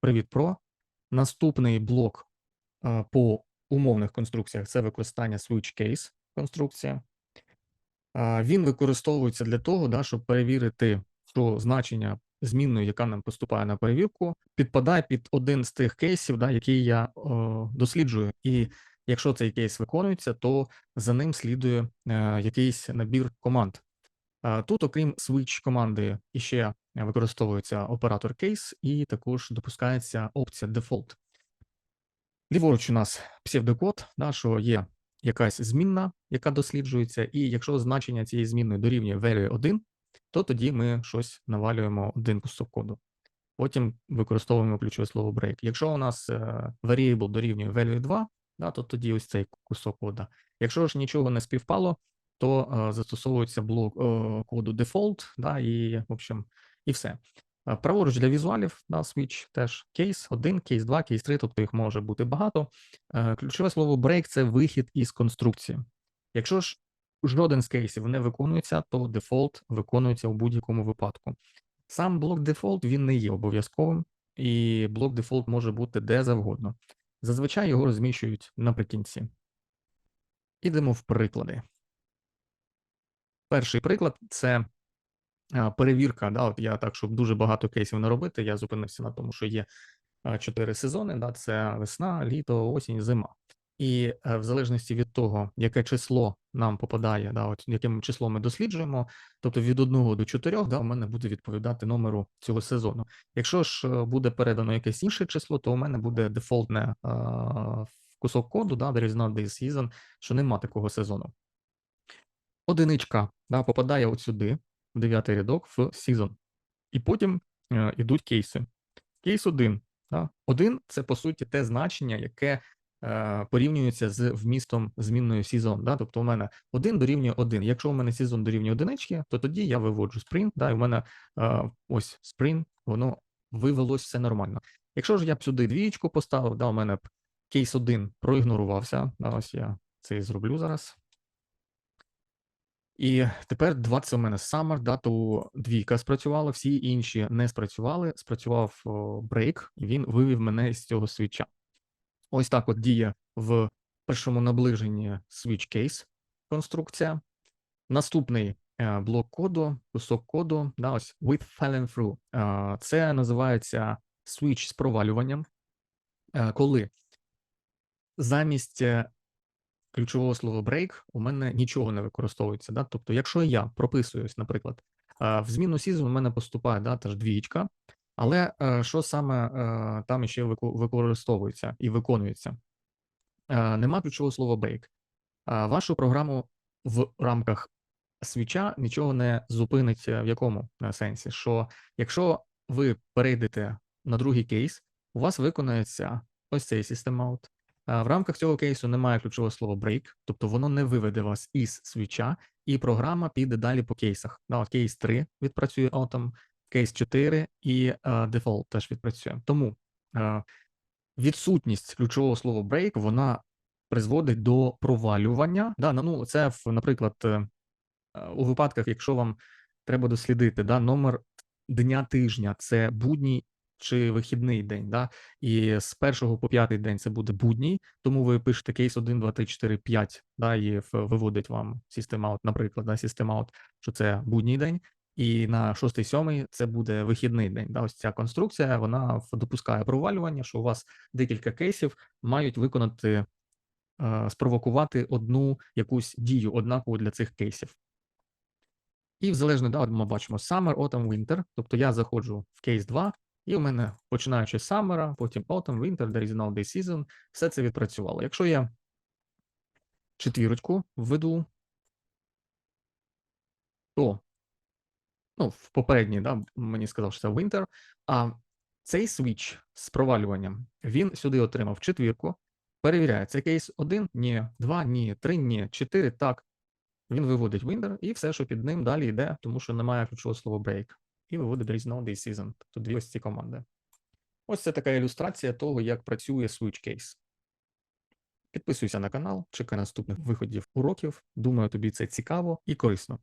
Привіт Pro. Наступний блок е, по умовних конструкціях це використання switch case конструкція. А, Він використовується для того, да, щоб перевірити, що значення змінної, яка нам поступає на перевірку, підпадає під один з тих кейсів, да, який я о, досліджую. І якщо цей кейс виконується, то за ним слідує е, якийсь набір команд. Тут, окрім switch команди, іще використовується оператор case, і також допускається опція default. Ліворуч у нас псевдокод, да, що є якась змінна, яка досліджується, і якщо значення цієї змінної дорівнює value 1, то тоді ми щось навалюємо один кусок коду. Потім використовуємо ключове слово break. Якщо у нас е, variable дорівнює value 2, да, то тоді ось цей кусок кода. Якщо ж нічого не співпало, то застосовується блок е, коду default, да, і, в общем, і все. Праворуч для візуалів, да, switch теж кейс 1, кейс 2, кейс 3, тобто їх може бути багато. Е, Ключове слово break це вихід із конструкції. Якщо ж жоден з кейсів не виконується, то дефолт виконується у будь-якому випадку. Сам блок дефолт він не є обов'язковим, і блок дефолт може бути де завгодно. Зазвичай його розміщують наприкінці. Ідемо в приклади. Перший приклад це перевірка. Да, от я так, щоб дуже багато кейсів не робити, я зупинився на тому, що є чотири сезони: да, це весна, літо, осінь, зима. І е, в залежності від того, яке число нам попадає, да, от яким числом ми досліджуємо, тобто від 1 до 4, да, у мене буде відповідати номеру цього сезону. Якщо ж е, буде передано якесь інше число, то у мене буде дефолтне е, кусок коду, да, there is not this season, що нема такого сезону. Одиничка да, попадає от сюди, в дев'ятий рядок, в season. І потім е, йдуть кейси. Кейс 1. Да. 1 – це, по суті, те значення, яке е, порівнюється з вмістом змінною season. Да? Тобто у мене 1 дорівнює 1. Якщо у мене season дорівнює одинички, то тоді я виводжу sprint, да, і у мене е, ось sprint, воно вивелось все нормально. Якщо ж я б сюди двієчку поставив, да, у мене б кейс 1 проігнорувався. Да, ось я це і зроблю зараз. І тепер 2 це у мене summer, да, то двійка спрацювала, всі інші не спрацювали. Спрацював брейк, і він вивів мене з цього свіча. Ось так от діє в першому наближенні switch case конструкція. Наступний е, блок коду, кусок коду, да, ось with falling through. Е, Це називається switch з провалюванням, е, коли замість ключового слова break у мене нічого не використовується. Да? Тобто, якщо я прописуюсь, наприклад, е, в зміну season у мене поступає да, та ж двічка, але е, що саме е, там ще використовується і виконується? Нема ключового слова break. Вашу програму в рамках свіча нічого не зупинить в якому сенсі? Що якщо ви перейдете на другий кейс, у вас виконається ось цей system out. Е, В рамках цього кейсу немає ключового слова break, тобто воно не виведе вас із свіча, і програма піде далі по кейсах. Да, кейс 3 відпрацює Autumn, кейс 4 і default теж відпрацює. Тому е, відсутність ключового слова break вона призводить до провалювання. Ну це наприклад, е, у випадках, якщо вам треба дослідити номер дня тижня, це будній чи вихідний день, да, і з першого по п'ятий день це буде будній, тому ви пишете кейс 1, 2, 3, 4, 5, да, і виводить вам out, наприклад, да, out, що це будній день, і на шостий, сьомий це буде вихідний день. Да, ось ця конструкція вона допускає провалювання, що у вас декілька кейсів мають виконати, е, спровокувати одну якусь дію однакову для цих кейсів. І в залежно, да, ми бачимо summer, autumn, winter. Тобто я заходжу в кейс 2, і у мене починаючи з summer, потім autumn, winter, there is day season, все це відпрацювало. Якщо я четвірочку введу, то ну, в попередній, да, мені сказав, що це winter, а цей switch з провалюванням, він сюди отримав четвірку, перевіряє, це кейс 1, ні, 2, ні, 3, ні, 4, так. Він виводить winter і все, що під ним далі йде, тому що немає ключового слова break. І виводить there is no day season, тобто дві ось ці команди. Ось це така ілюстрація того, як працює switch case. Підписуйся на канал, чекай наступних виходів уроків. Думаю, тобі це цікаво і корисно.